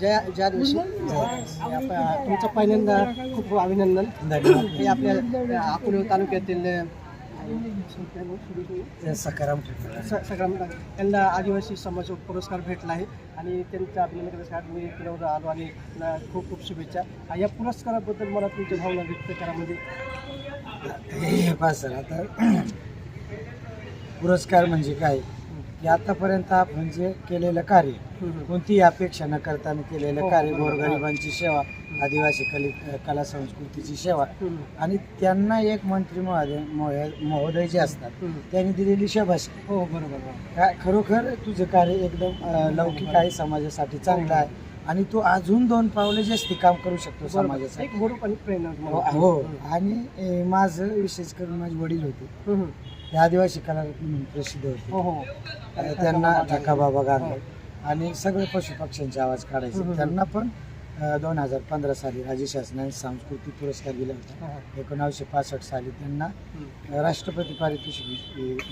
ज्या ज्या दिवशी तुमचं पहिल्यांदा खूप खूप अभिनंदन. हे आपल्या अकोले तालुक्यातील सकाराम स- सगळ्या त्यांना आदिवासी समाज पुरस्कार भेटला आहे आणि त्यांचं अभिनंदन करण्यासाठी मी इकडे आलो आणि खूप खूप शुभेच्छा. या पुरस्काराबद्दल मला तुमच्या भावना व्यक्त करा म्हणजे. हे पहा सर आता पुरस्कार म्हणजे काय? की आतापर्यंत आपण जे केलेलं कार्य कोणतीही अपेक्षा न करताना केलेलं कार्य गोरगरिबांची सेवा आदिवासी कली कला संस्कृतीची सेवा. आणि त्यांना एक मंत्री महोदय महोदय- जे असतात त्यांनी दिलेली शबाशी हो बरोबर. काय खरोखर तुझं कार्य एकदम लौकिक आहे समाजासाठी चांगलं आहे. आणि तू अजून दोन पावले जास्ती काम करू शकतो. समाजासाठी. हो हो. आणि माझं विशेष करून माझे वडील होते. ते आदिवासी कलारत्न म्हणून प्रसिद्ध होते. हो हो. त्यांना ठका बाबा गाणं आणि सगळे पशु पक्ष्यांचे आवाज काढायचे. त्यांना पण दोन हजार पंधरा साली राज्य शासनाने सांस्कृतिक पुरस्कार दिला होता. एकोणावीसशे पासष्ट साली त्यांना राष्ट्रपती पारितोषिक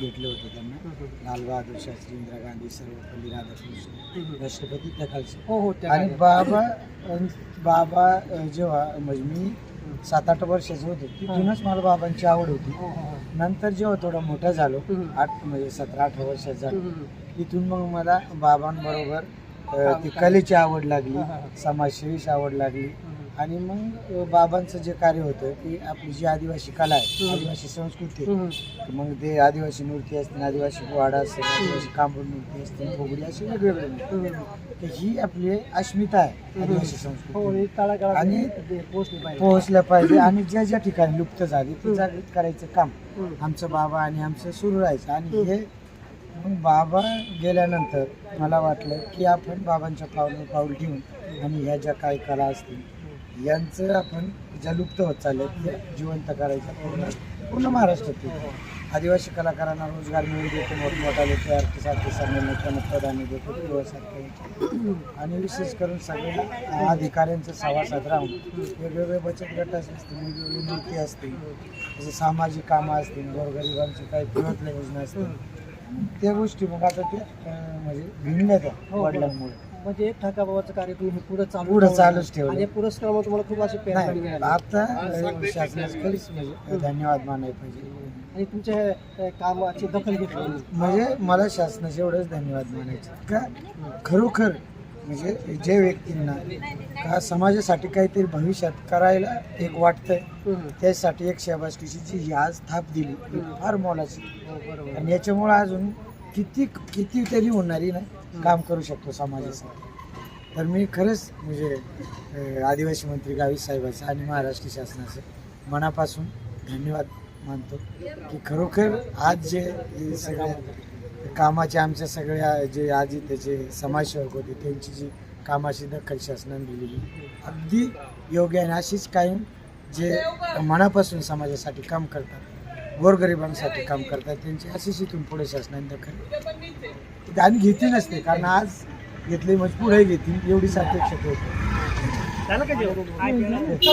भेटले होते त्यांना हम्म. लाल बहादूर शास्त्री इंदिरा गांधी सर्वपल्ली राधाकृष्ण. राष्ट्रपती त्या खालचे हो हो आणि बाबा बाबा जेव्हा म्हणजे मी सात आठ वर्षाचं होतो तिथूनच मला बाबांची आवड होती हो. नंतर जेव्हा थोडा मोठा झालो. आठ म्हणजे सतरा अठरा वर्षाचा. तिथून मग मला बाबांबरोबर अ, ती. कलेची आवड लागली हा, हा, हा. समाजसेवेची आवड लागली. आणि मग अ, बाबांचं जे कार्य होतं की आपली जी आदिवासी कला आहे. आदिवासी संस्कृती आहे. मग ते आदिवासी नृत्य असतील आदिवासी वाडा असेल आदिवासी कांबळ नृत्य असतील फुगडी असे वेगवेगळे. तर ही आपली अस्मिता आहे आदिवासी हो संस्कृती आणि तळागाळात आणि ते पोहोचले पाहिजे आणि ज्या ज्या ठिकाणी लुप्त झाली ते जागृत करायचं काम. आमचं बाबा आणि आमचं सुरू राहायचं आणि हे मग बाबा गेल्यानंतर मला वाटलं की आपण बाबांच्या पावलं पाऊल घेऊन आणि ह्या ज्या काही कला असतील यांचं आपण ज्या लुप्त होत चालल्या त्या जिवंत करायचं पूर्ण पूर्ण महाराष्ट्रातील आदिवासी कलाकारांना रोजगार मिळू देतो मोठमोठा लोक अर्थसारखे संमेलन त्यांना प्राधान्य देतो किंवा आणि विशेष करून सगळे अधिकाऱ्यांचं सभासद राहून वेगवेगळे बचत गट असतील वेगवेगळी नृत्य असतील जसं सामाजिक कामं असतील गोरगरिबांची काही प्रयत्न योजना असतील त्या गोष्टी मग आता ते अं, म्हणजे भिन्न त्या हो. वडिलांमुळे. म्हणजे एक ठाका बाबाचं कार्य तुम्ही पुढे चालू पुढं ठेवलं. चालूच ठेवलं. आणि या पुरस्कारामुळे तुम्हाला खूप अशी प्रेरणा नाही मिळाली. आता अं, शासनाचं खरीच म्हणजे धन्यवाद मानायला पाहिजे. आणि तुमच्या हे, हे कामाची दखल घेतली. म्हणजे मला शासनाचे एवढंच धन्यवाद मानायचे का? खरोखर म्हणजे जे व्यक्तींना का समाजासाठी काहीतरी भविष्यात करायला एक वाटतंय. त्यासाठी एक शाबासकीची जी ही आज थाप दिली. ही फार मोलाची. आणि याच्यामुळे अजून किती किती तरी होणारी ना काम करू शकतो समाजासाठी. तर मी खरंच म्हणजे अं, आदिवासी मंत्री गावी साहेबाचं आणि महाराष्ट्र शासनाचं मनापासून धन्यवाद मानतो की खरोखर आज जे हे सगळ्या कामाचे आमच्या सगळ्या जे आजी त्याचे समाजसेवक होते त्यांची जी कामाची दखल शासनाने दिलेली अगदी योग्य आहे. आणि अशीच कायम जे मनापासून समाजासाठी काम करतात गोरगरिबांसाठी काम करतात त्यांची अशीच इथून पुढे शासनाने दखल आणि घेतली नसते कारण आज घेतली म्हणजे पुढे घेतील एवढीच अपेक्षा जेवण?